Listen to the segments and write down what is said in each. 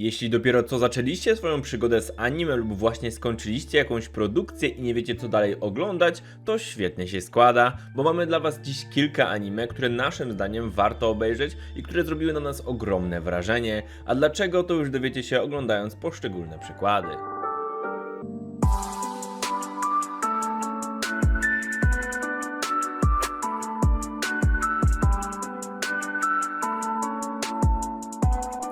Jeśli dopiero co zaczęliście swoją przygodę z anime lub właśnie skończyliście jakąś produkcję i nie wiecie co dalej oglądać, to świetnie się składa, bo mamy dla was dziś kilka anime, które naszym zdaniem warto obejrzeć i które zrobiły na nas ogromne wrażenie. A dlaczego to już dowiecie się oglądając poszczególne przykłady.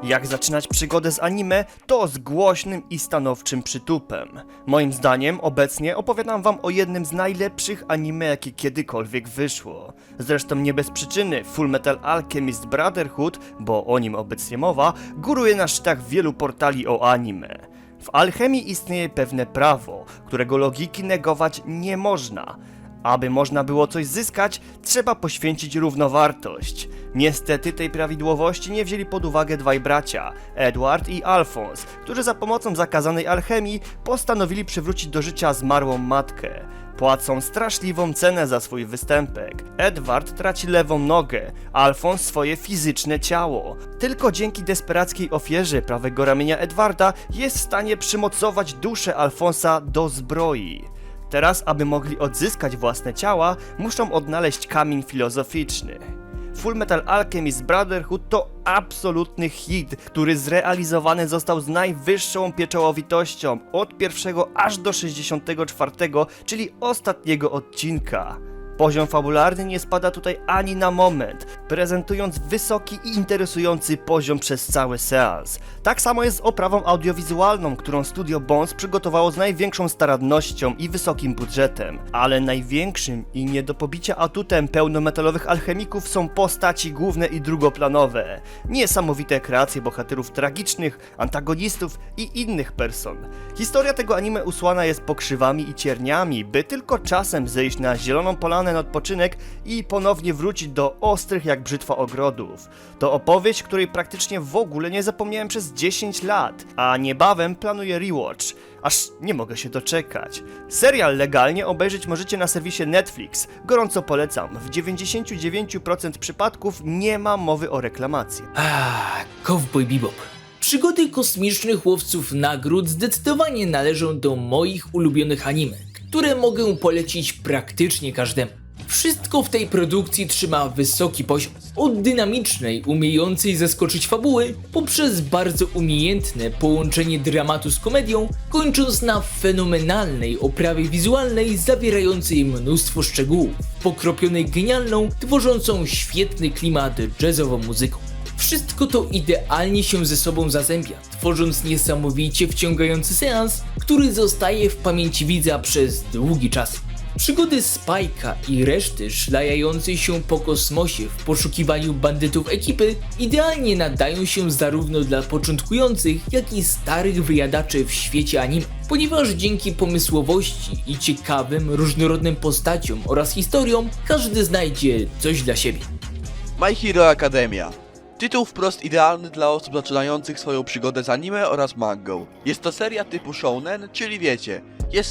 Jak zaczynać przygodę z anime, to z głośnym i stanowczym przytupem. Moim zdaniem, obecnie opowiadam wam o jednym z najlepszych anime, jakie kiedykolwiek wyszło. Zresztą nie bez przyczyny Full Metal Alchemist Brotherhood, bo o nim obecnie mowa, góruje na szczytach wielu portali o anime. W alchemii istnieje pewne prawo, którego logiki negować nie można. Aby można było coś zyskać, trzeba poświęcić równowartość. Niestety tej prawidłowości nie wzięli pod uwagę dwaj bracia, Edward i Alphonse, którzy za pomocą zakazanej alchemii postanowili przywrócić do życia zmarłą matkę. Płacą straszliwą cenę za swój występek. Edward traci lewą nogę, Alphonse swoje fizyczne ciało. Tylko dzięki desperackiej ofierze prawego ramienia Edwarda jest w stanie przymocować duszę Alfonsa do zbroi. Teraz, aby mogli odzyskać własne ciała, muszą odnaleźć kamień filozoficzny. Full Metal Alchemist Brotherhood to absolutny hit, który zrealizowany został z najwyższą pieczołowitością od pierwszego aż do 64, czyli ostatniego odcinka. Poziom fabularny nie spada tutaj ani na moment, prezentując wysoki i interesujący poziom przez cały seans. Tak samo jest z oprawą audiowizualną, którą studio Bones przygotowało z największą starannością i wysokim budżetem. Ale największym i nie do pobicia atutem pełnometalowych alchemików są postaci główne i drugoplanowe. Niesamowite kreacje bohaterów tragicznych, antagonistów i innych person. Historia tego anime usłana jest pokrzywami i cierniami, by tylko czasem zejść na zieloną polanę na odpoczynek i ponownie wrócić do ostrych jak brzytwa ogrodów. To opowieść, której praktycznie w ogóle nie zapomniałem przez 10 lat, a niebawem planuję rewatch. Aż nie mogę się doczekać. Serial legalnie obejrzeć możecie na serwisie Netflix. Gorąco polecam. W 99% przypadków nie ma mowy o reklamacji. Ah, Cowboy Bebop. Przygody kosmicznych łowców nagród zdecydowanie należą do moich ulubionych anime, które mogę polecić praktycznie każdemu. Wszystko w tej produkcji trzyma wysoki poziom. Od dynamicznej, umiejącej zaskoczyć fabuły, poprzez bardzo umiejętne połączenie dramatu z komedią, kończąc na fenomenalnej oprawie wizualnej zawierającej mnóstwo szczegółów, pokropionej genialną, tworzącą świetny klimat jazzową muzyką. Wszystko to idealnie się ze sobą zazębia, tworząc niesamowicie wciągający seans, który zostaje w pamięci widza przez długi czas. Przygody Spajka i reszty szlajającej się po kosmosie w poszukiwaniu bandytów ekipy idealnie nadają się zarówno dla początkujących, jak i starych wyjadaczy w świecie anime, ponieważ dzięki pomysłowości i ciekawym, różnorodnym postaciom oraz historiom każdy znajdzie coś dla siebie. My Hero Academia. Tytuł wprost idealny dla osób zaczynających swoją przygodę z anime oraz mangą. Jest to seria typu shounen, czyli wiecie,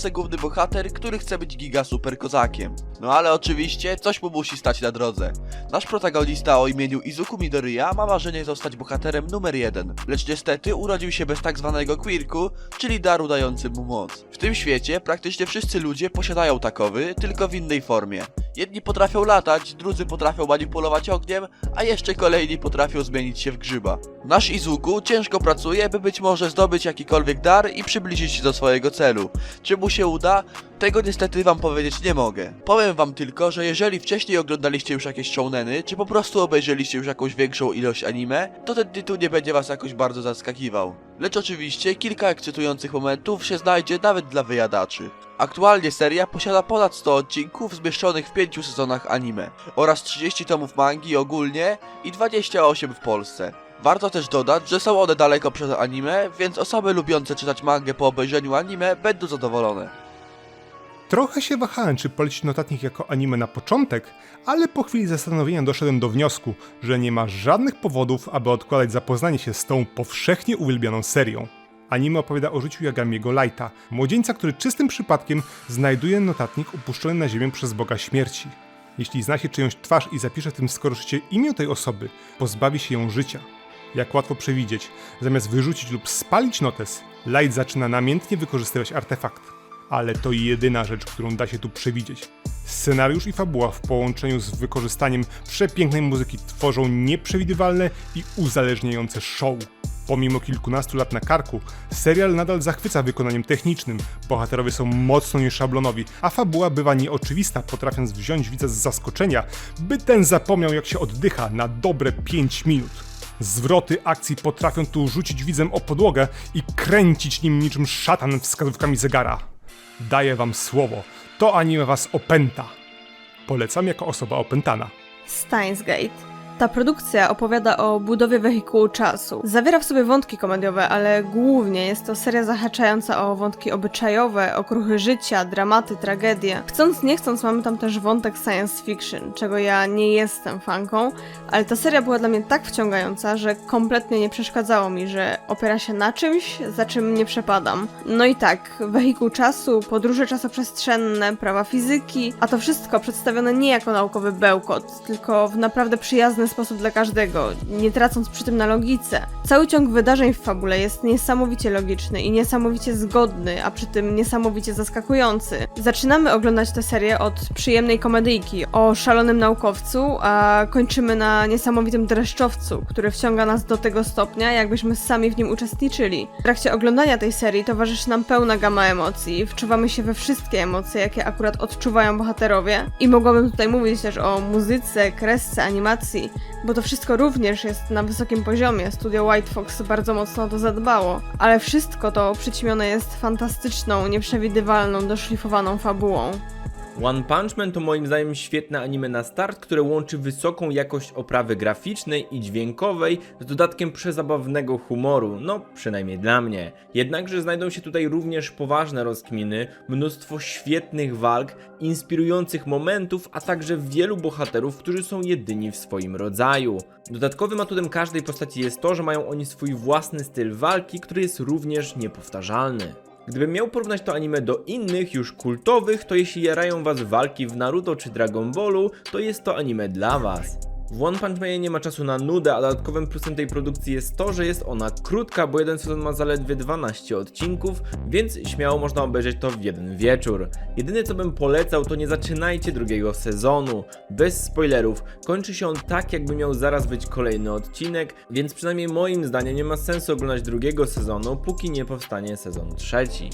to główny bohater, który chce być giga super kozakiem. No ale oczywiście coś mu musi stać na drodze. Nasz protagonista o imieniu Izuku Midoriya ma marzenie zostać bohaterem numer jeden, lecz niestety urodził się bez tak zwanego quirku, czyli daru dający mu moc. W tym świecie praktycznie wszyscy ludzie posiadają takowy, tylko w innej formie. Jedni potrafią latać, drudzy potrafią manipulować ogniem, a jeszcze kolejni potrafią zmienić się w grzyba. Nasz Izuku ciężko pracuje, by być może zdobyć jakikolwiek dar i przybliżyć się do swojego celu. Czy mu się uda? Tego niestety wam powiedzieć nie mogę. Powiem wam tylko, że jeżeli wcześniej oglądaliście już jakieś shouneny, czy po prostu obejrzeliście już jakąś większą ilość anime, to ten tytuł nie będzie was jakoś bardzo zaskakiwał. Lecz oczywiście kilka ekscytujących momentów się znajdzie nawet dla wyjadaczy. Aktualnie seria posiada ponad 100 odcinków zmieszczonych w 5 sezonach anime oraz 30 tomów mangi ogólnie i 28 w Polsce. Warto też dodać, że są one daleko przed anime, więc osoby lubiące czytać mangę po obejrzeniu anime będą zadowolone. Trochę się wahałem, czy polecić notatnik jako anime na początek, ale po chwili zastanowienia doszedłem do wniosku, że nie ma żadnych powodów, aby odkładać zapoznanie się z tą powszechnie uwielbianą serią. Anime opowiada o życiu Yagamiego Lighta, młodzieńca, który czystym przypadkiem znajduje notatnik upuszczony na ziemię przez Boga Śmierci. Jeśli zna się czyjąś twarz i zapisze w tym skoroszycie imię tej osoby, pozbawi się ją życia. Jak łatwo przewidzieć, zamiast wyrzucić lub spalić notes, Light zaczyna namiętnie wykorzystywać artefakt. Ale to jedyna rzecz, którą da się tu przewidzieć. Scenariusz i fabuła w połączeniu z wykorzystaniem przepięknej muzyki tworzą nieprzewidywalne i uzależniające show. Pomimo kilkunastu lat na karku, serial nadal zachwyca wykonaniem technicznym, bohaterowie są mocno nieszablonowi, a fabuła bywa nieoczywista, potrafiąc wziąć widza z zaskoczenia, by ten zapomniał jak się oddycha na dobre 5 minut. Zwroty akcji potrafią tu rzucić widzem o podłogę i kręcić nim niczym szatan wskazówkami zegara. Daję wam słowo, to anime was opęta. Polecam jako osoba opętana. Steins Gate. Ta produkcja opowiada o budowie wehikułu czasu. Zawiera w sobie wątki komediowe, ale głównie jest to seria zahaczająca o wątki obyczajowe, okruchy życia, dramaty, tragedie. Chcąc nie chcąc mamy tam też wątek science fiction, czego ja nie jestem fanką, ale ta seria była dla mnie tak wciągająca, że kompletnie nie przeszkadzało mi, że opiera się na czymś, za czym nie przepadam. No i tak, wehikuł czasu, podróże czasoprzestrzenne, prawa fizyki, a to wszystko przedstawione nie jako naukowy bełkot, tylko w naprawdę przyjazny sposób dla każdego, nie tracąc przy tym na logice. Cały ciąg wydarzeń w fabule jest niesamowicie logiczny i niesamowicie zgodny, a przy tym niesamowicie zaskakujący. Zaczynamy oglądać tę serię od przyjemnej komedyjki o szalonym naukowcu, a kończymy na niesamowitym dreszczowcu, który wciąga nas do tego stopnia, jakbyśmy sami w nim uczestniczyli. W trakcie oglądania tej serii towarzyszy nam pełna gama emocji, wczuwamy się we wszystkie emocje, jakie akurat odczuwają bohaterowie i mogłabym tutaj mówić też o muzyce, kresce, animacji, bo to wszystko również jest na wysokim poziomie. Studio White Fox bardzo mocno o to zadbało, ale wszystko to przyćmione jest fantastyczną, nieprzewidywalną, doszlifowaną fabułą. One Punch Man to moim zdaniem świetne anime na start, które łączy wysoką jakość oprawy graficznej i dźwiękowej z dodatkiem przezabawnego humoru, no przynajmniej dla mnie. Jednakże znajdą się tutaj również poważne rozkminy, mnóstwo świetnych walk, inspirujących momentów, a także wielu bohaterów, którzy są jedyni w swoim rodzaju. Dodatkowym atutem każdej postaci jest to, że mają oni swój własny styl walki, który jest również niepowtarzalny. Gdybym miał porównać to anime do innych, już kultowych, to jeśli jarają was walki w Naruto czy Dragon Ballu, to jest to anime dla was. W One Punch Manie nie ma czasu na nudę, a dodatkowym plusem tej produkcji jest to, że jest ona krótka, bo jeden sezon ma zaledwie 12 odcinków, więc śmiało można obejrzeć to w jeden wieczór. Jedyne co bym polecał to nie zaczynajcie drugiego sezonu. Bez spoilerów, kończy się on tak jakby miał zaraz być kolejny odcinek, więc przynajmniej moim zdaniem nie ma sensu oglądać drugiego sezonu, póki nie powstanie sezon trzeci.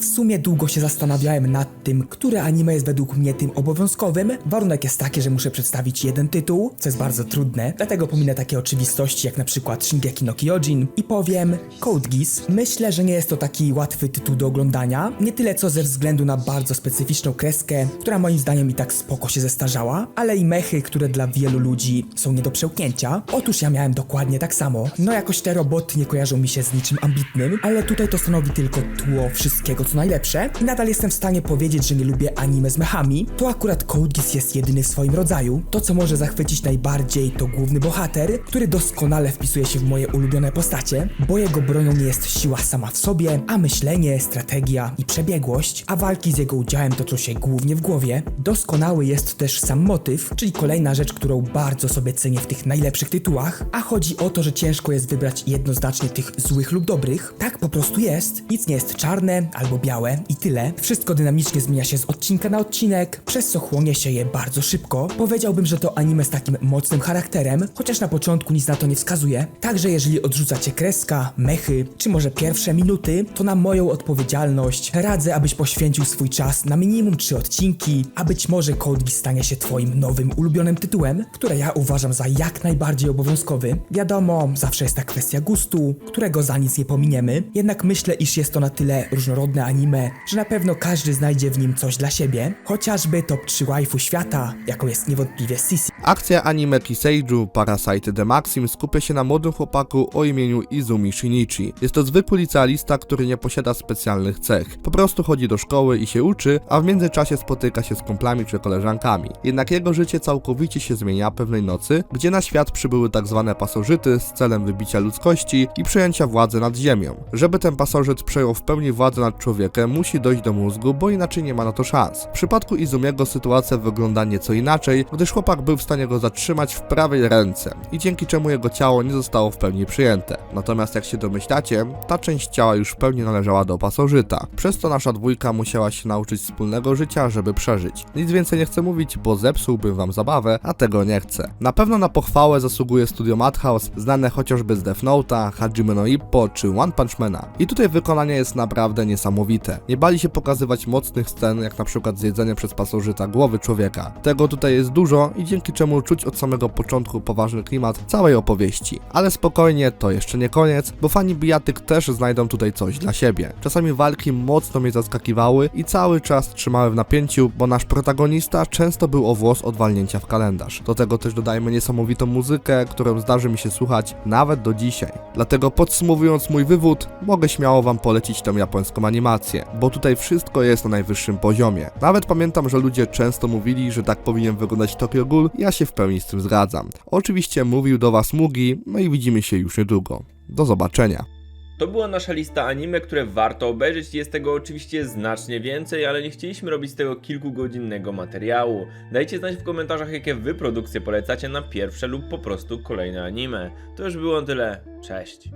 W sumie długo się zastanawiałem nad tym, które anime jest według mnie tym obowiązkowym. Warunek jest taki, że muszę przedstawić jeden tytuł, co jest bardzo trudne, dlatego pominę takie oczywistości jak na przykład Shingeki no Kyojin i powiem Code Geass. Myślę, że nie jest to taki łatwy tytuł do oglądania, nie tyle co ze względu na bardzo specyficzną kreskę, która moim zdaniem i tak spoko się zestarzała, ale i mechy, które dla wielu ludzi są nie do przełknięcia. Otóż ja miałem dokładnie tak samo. No jakoś te roboty nie kojarzą mi się z niczym ambitnym, ale tutaj to stanowi tylko tło wszystkiego co najlepsze i nadal jestem w stanie powiedzieć, że nie lubię anime z mechami, to akurat Code Geass jest jedyny w swoim rodzaju. To co może zachwycić najbardziej to główny bohater, który doskonale wpisuje się w moje ulubione postacie, bo jego bronią nie jest siła sama w sobie, a myślenie, strategia i przebiegłość, a walki z jego udziałem toczą się głównie w głowie. Doskonały jest też sam motyw, czyli kolejna rzecz, którą bardzo sobie cenię w tych najlepszych tytułach, a chodzi o to, że ciężko jest wybrać jednoznacznie tych złych lub dobrych. Tak po prostu jest. Nic nie jest czarne albo białe i tyle. Wszystko dynamicznie zmienia się z odcinka na odcinek, przez co chłonie się je bardzo szybko. Powiedziałbym, że to anime z takim mocnym charakterem, chociaż na początku nic na to nie wskazuje. Także jeżeli odrzucacie kreska, mechy, czy może pierwsze minuty, to na moją odpowiedzialność radzę, abyś poświęcił swój czas na minimum 3 odcinki, a być może Code stanie się twoim nowym ulubionym tytułem, które ja uważam za jak najbardziej obowiązkowy. Wiadomo, zawsze jest ta kwestia gustu, którego za nic nie pominiemy, jednak myślę, iż jest to na tyle różnorodne anime, że na pewno każdy znajdzie w nim coś dla siebie, chociażby top 3 waifu świata, jaką jest niewątpliwie Sissy. Akcja anime Kiseiju Parasite The Maxim skupia się na młodym chłopaku o imieniu Izumi Shinichi. Jest to zwykły licealista, który nie posiada specjalnych cech. Po prostu chodzi do szkoły i się uczy, a w międzyczasie spotyka się z kumplami czy koleżankami. Jednak jego życie całkowicie się zmienia pewnej nocy, gdzie na świat przybyły tak zwane pasożyty z celem wybicia ludzkości i przejęcia władzy nad ziemią. Żeby ten pasożyt przejął w pełni władzę nad człowiekiem, człowieka musi dojść do mózgu, bo inaczej nie ma na to szans. W przypadku Izumiego sytuacja wygląda nieco inaczej, gdyż chłopak był w stanie go zatrzymać w prawej ręce i dzięki czemu jego ciało nie zostało w pełni przyjęte. Natomiast jak się domyślacie, ta część ciała już w pełni należała do pasożyta. Przez to nasza dwójka musiała się nauczyć wspólnego życia, żeby przeżyć. Nic więcej nie chcę mówić, bo zepsułbym wam zabawę, a tego nie chcę. Na pewno na pochwałę zasługuje studio Madhouse, znane chociażby z Death Note'a, Hajime no Ippo czy One Punch Mana. I tutaj wykonanie jest naprawdę niesamowite. Nie bali się pokazywać mocnych scen, jak na przykład zjedzenie przez pasożyta głowy człowieka. Tego tutaj jest dużo i dzięki czemu czuć od samego początku poważny klimat całej opowieści. Ale spokojnie, to jeszcze nie koniec, bo fani bijatyk też znajdą tutaj coś dla siebie. Czasami walki mocno mnie zaskakiwały i cały czas trzymały w napięciu, bo nasz protagonista często był o włos od walnięcia w kalendarz. Do tego też dodajmy niesamowitą muzykę, którą zdarzy mi się słuchać nawet do dzisiaj. Dlatego podsumowując mój wywód, mogę śmiało wam polecić tę japońską animację, bo tutaj wszystko jest na najwyższym poziomie. Nawet pamiętam, że ludzie często mówili, że tak powinien wyglądać Tokyo Ghoul ja się w pełni z tym zgadzam. Oczywiście mówił do was Mugi, no i widzimy się już niedługo. Do zobaczenia. To była nasza lista anime, które warto obejrzeć. Jest tego oczywiście znacznie więcej, ale nie chcieliśmy robić z tego kilkugodzinnego materiału. Dajcie znać w komentarzach, jakie wy produkcje polecacie na pierwsze lub po prostu kolejne anime. To już było tyle. Cześć.